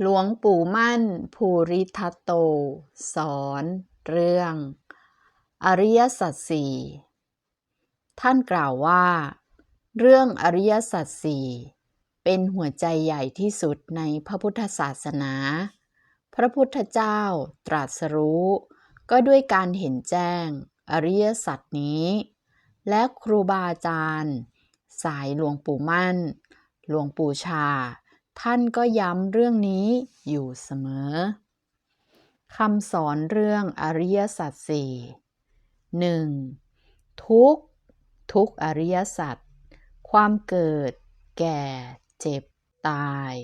หลวงปู่มั่น ภูริทัตโต สอน เรื่อง อริยสัจสี่ท่านกล่าวว่า เรื่องอริยสัจสี่เป็นหัวใจใหญ่ที่สุดในพระพุทธศาสนา พระพุทธเจ้าตรัสรู้ ก็ด้วยการเห็นแจ้ง อริยสัจนี้ และครูบาอาจารย์ สายหลวงปู่มั่น หลวงปู่ชา ท่านก็ย้ำเรื่องนี้อยู่เสมอคำสอนเรื่องอริยสัจสี่หนึ่งทุกทุกอริยสัจความเกิด แก่ เจ็บ ตาย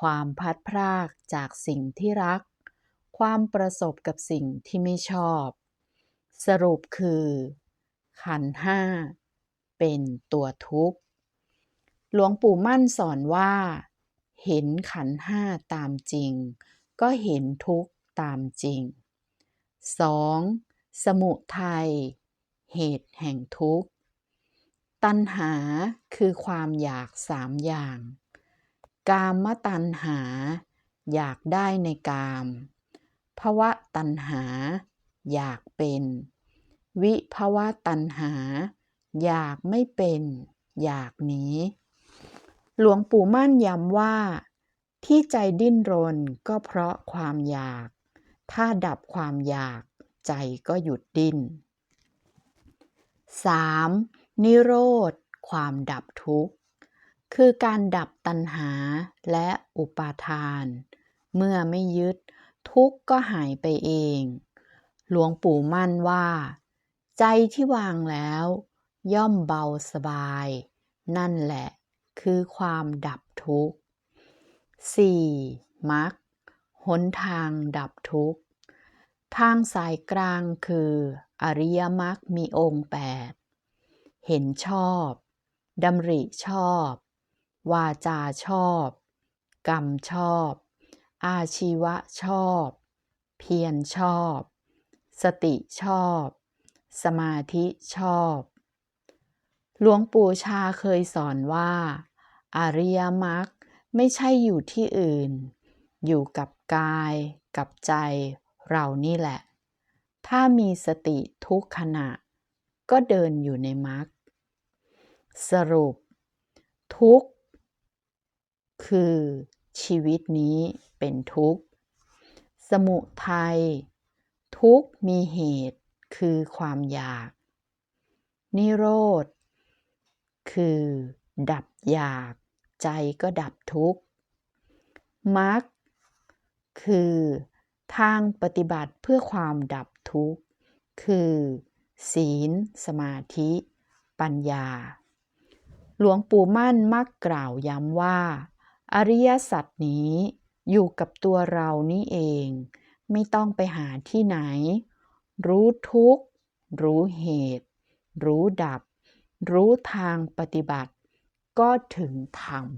ความพัดพรากจากสิ่งที่รัก ความประสบกับสิ่งที่ไม่ชอบ สรุปคือ ขันห้า เป็นตัวทุกข์ หลวงปู่มั่นสอนว่า เห็นขันห้าตามจริง ก็เห็นทุกตามจริง 2. สมุทัยเหตุแห่งทุกข์ ตัณหาคือความอยากสามอย่าง กามตัณหา อยากได้ในกามภวะตัณหา อยากเป็น วิภวะตัณหา อยากไม่เป็น อยากหนี หลวงปู่มั่นย้ำว่า ที่ใจดิ้นรนก็เพราะความอยาก ถ้าดับความอยากใจก็หยุดดิ้น 3. นิโรธ ความดับทุกข์ คือการดับตัณหาและอุปาทาน เมื่อไม่ยึดทุกข์ก็หายไปเอง หลวงปู่มั่นว่า ใจที่วางแล้ว ย่อมเบาสบาย นั่นแหละ คือความดับทุกข์ 4. มรรคหนทางดับทุกข์ ทางสายกลางคืออริยมรรคมีองค์แปดเห็นชอบดำริชอบ วาจาชอบ กรรมชอบ อาชีวะชอบ เพียรชอบ สติชอบ สมาธิชอบ หลวงปู่ชาเคยสอนว่า อริยมรรคไม่ใช่อยู่ที่อื่น อยู่กับกายกับใจเรานี่แหละ ถ้ามีสติทุกขณะ ก็เดินอยู่ในมรรคสรุป ทุกคือชีวิตนี้เป็นทุกข์ สมุทัยทุกมีเหตุคือความอยาก นิโรธ คือ ดับอยาก ใจก็ดับทุกข์มรรคคือทางปฏิบัติเพื่อความดับทุกข์ คือ ศีล สมาธิ ปัญญา หลวงปู่มั่นมักกล่าวย้ำว่า อริยสัจนี้อยู่กับตัวเรานี่เอง ไม่ต้องไปหาที่ไหน รู้ทุกข์ รู้เหตุ รู้ดับ รู้ทางปฏิบัติ ก็ถึงธรรม